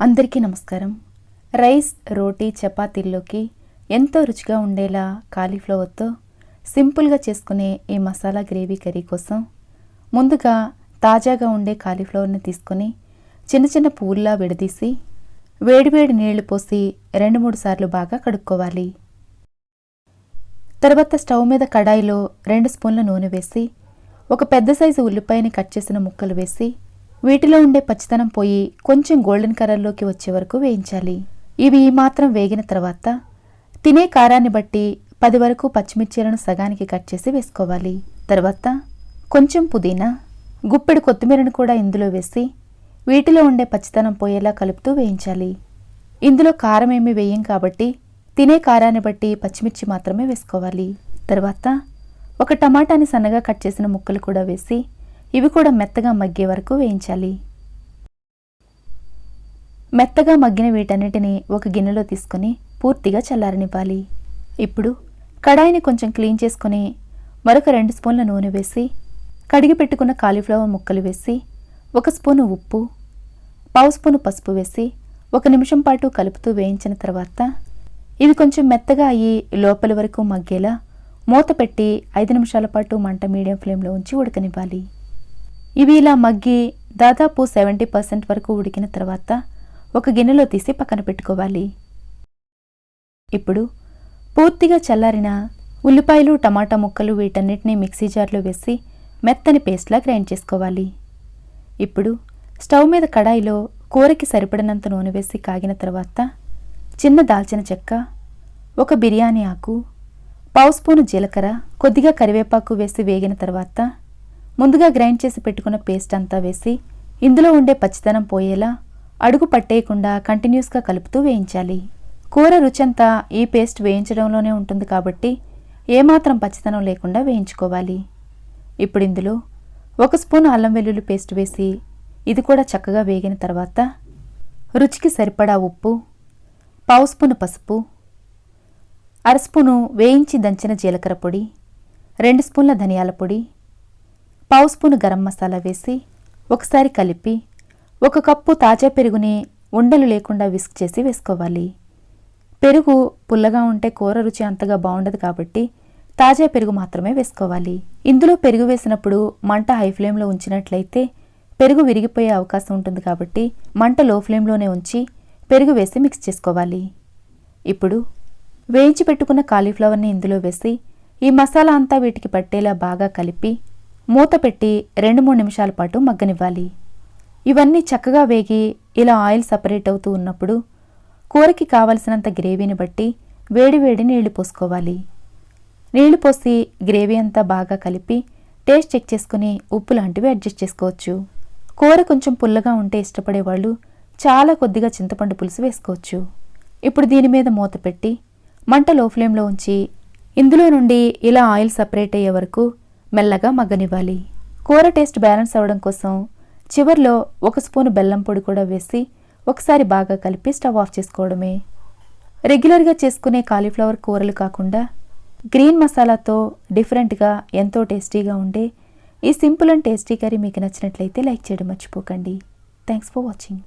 అందరికీ నమస్కారం. రైస్ రోటీ చపాతీల్లోకి ఎంతో రుచిగా ఉండేలా కాలీఫ్లవర్తో సింపుల్గా చేసుకునే ఈ మసాలా గ్రేవీ కర్రీ కోసం ముందుగా తాజాగా ఉండే కాలీఫ్లవర్ని తీసుకొని చిన్న చిన్న పువ్వుల్లా విడదీసి వేడివేడి నీళ్ళు పోసి రెండు మూడు సార్లు బాగా కడుక్కోవాలి. తర్వాత స్టవ్ మీద కడాయిలో రెండు స్పూన్ల నూనె వేసి ఒక పెద్ద సైజు ఉల్లిపాయని కట్ చేసిన ముక్కలు వేసి వీటిలో ఉండే పచ్చితనం పోయి కొంచెం గోల్డెన్ కలర్లోకి వచ్చే వరకు వేయించాలి. ఇవి మాత్రం వేగిన తర్వాత తినే కారాన్ని బట్టి పది వరకు పచ్చిమిర్చీలను సగానికి కట్ చేసి వేసుకోవాలి. తర్వాత కొంచెం పుదీనా గుప్పెడు కొత్తిమీరను కూడా ఇందులో వేసి వీటిలో ఉండే పచ్చితనం పోయేలా కలుపుతూ వేయించాలి. ఇందులో కారం ఏమీ వేయం కాబట్టి తినే కారాన్ని బట్టి పచ్చిమిర్చి మాత్రమే వేసుకోవాలి. తర్వాత ఒక టమాటాని సన్నగా కట్ చేసిన ముక్కలు కూడా వేసి ఇవి కూడా మెత్తగా మగ్గే వరకు వేయించాలి. మెత్తగా మగ్గిన వీటన్నిటిని ఒక గిన్నెలో తీసుకొని పూర్తిగా చల్లారనివ్వాలి. ఇప్పుడు కడాయిని కొంచెం క్లీన్ చేసుకొని మరొక రెండు స్పూన్ల నూనె వేసి కడిగి పెట్టుకున్న కాలీఫ్లవర్ ముక్కలు వేసి ఒక స్పూను ఉప్పు పావు స్పూను పసుపు వేసి ఒక నిమిషం పాటు కలుపుతూ వేయించిన తర్వాత ఇవి కొంచెం మెత్తగా అయ్యి లోపలి వరకు మగ్గేలా మూత పెట్టి ఐదు నిమిషాల పాటు మంట మీడియం ఫ్లేమ్లో ఉంచి ఉడకనివ్వాలి. ఇవి ఇలా మగ్గి దాదాపు సెవెంటీ పర్సెంట్ వరకు ఉడికిన తర్వాత ఒక గిన్నెలో తీసి పక్కన పెట్టుకోవాలి. ఇప్పుడు పూర్తిగా చల్లారిన ఉల్లిపాయలు టమాటా ముక్కలు వీటన్నిటిని మిక్సీ జార్లో వేసి మెత్తని పేస్ట్లా గ్రైండ్ చేసుకోవాలి. ఇప్పుడు స్టవ్ మీద కడాయిలో కూరకి సరిపడినంత నూనె వేసి కాగిన తర్వాత చిన్న దాల్చిన చెక్క ఒక బిర్యానీ ఆకు పావు స్పూను జీలకర్ర కొద్దిగా కరివేపాకు వేసి వేగిన తర్వాత ముందుగా గ్రైండ్ చేసి పెట్టుకున్న పేస్ట్ అంతా వేసి ఇందులో ఉండే పచ్చితనం పోయేలా అడుగు పట్టేయకుండా కంటిన్యూస్గా కలుపుతూ వేయించాలి. కూర రుచంతా ఈ పేస్ట్ వేయించడంలోనే ఉంటుంది కాబట్టి ఏమాత్రం పచ్చితనం లేకుండా వేయించుకోవాలి. ఇప్పుడు ఇందులో ఒక స్పూన్ అల్లం వెల్లుల్లి పేస్ట్ వేసి ఇది కూడా చక్కగా వేగిన తర్వాత రుచికి సరిపడా ఉప్పు పావు స్పూను పసుపు అర స్పూను వేయించి దంచిన జీలకర్ర పొడి రెండు స్పూన్ల ధనియాల పొడి పావు స్పూన్ గరం మసాలా వేసి ఒకసారి కలిపి ఒక కప్పు తాజా పెరుగుని ఉండలు లేకుండా విస్క్ చేసి వేసుకోవాలి. పెరుగు పుల్లగా ఉంటే కూర రుచి అంతగా బాగుండదు కాబట్టి తాజా పెరుగు మాత్రమే వేసుకోవాలి. ఇందులో పెరుగు వేసినప్పుడు మంట హై ఫ్లేమ్లో ఉంచినట్లయితే పెరుగు విరిగిపోయే అవకాశం ఉంటుంది కాబట్టి మంట లో ఫ్లేమ్లోనే ఉంచి పెరుగు వేసి మిక్స్ చేసుకోవాలి. ఇప్పుడు వేయించి పెట్టుకున్న కాలీఫ్లవర్ని ఇందులో వేసి ఈ మసాలా అంతా వీటికి పట్టేలా బాగా కలిపి మూత పెట్టి రెండు మూడు నిమిషాల పాటు మగ్గనివ్వాలి. ఇవన్నీ చక్కగా వేగి ఇలా ఆయిల్ సపరేట్ అవుతూ ఉన్నప్పుడు కూరకి కావలసినంత గ్రేవీని బట్టి వేడి వేడి నీళ్ళు పోసుకోవాలి. నీళ్ళు పోసి గ్రేవీ అంతా బాగా కలిపి టేస్ట్ చెక్ చేసుకుని ఉప్పు లాంటివి అడ్జస్ట్ చేసుకోవచ్చు. కూర కొంచెం పుల్లగా ఉంటే ఇష్టపడే వాళ్ళు చాలా కొద్దిగా చింతపండు పులుసు వేసుకోవచ్చు. ఇప్పుడు దీని మీద మూత పెట్టి మంట లో ఫ్లేమ్లో ఉంచి ఇందులో నుండి ఇలా ఆయిల్ సపరేట్ అయ్యే వరకు మెల్లగా మగ్గనివ్వాలి. కూర టేస్ట్ బ్యాలెన్స్ అవ్వడం కోసం చివర్లో ఒక స్పూను బెల్లం పొడి కూడా వేసి ఒకసారి బాగా కలిపి స్టవ్ ఆఫ్ చేసుకోవడమే. రెగ్యులర్గా చేసుకునే కాలీఫ్లవర్ కూరలు కాకుండా గ్రీన్ మసాలాతో డిఫరెంట్గా ఎంతో టేస్టీగా ఉండే ఈ సింపుల్ అండ్ టేస్టీ కర్రీ మీకు నచ్చినట్లయితే లైక్ చేయడం మర్చిపోకండి. Thanks for watching.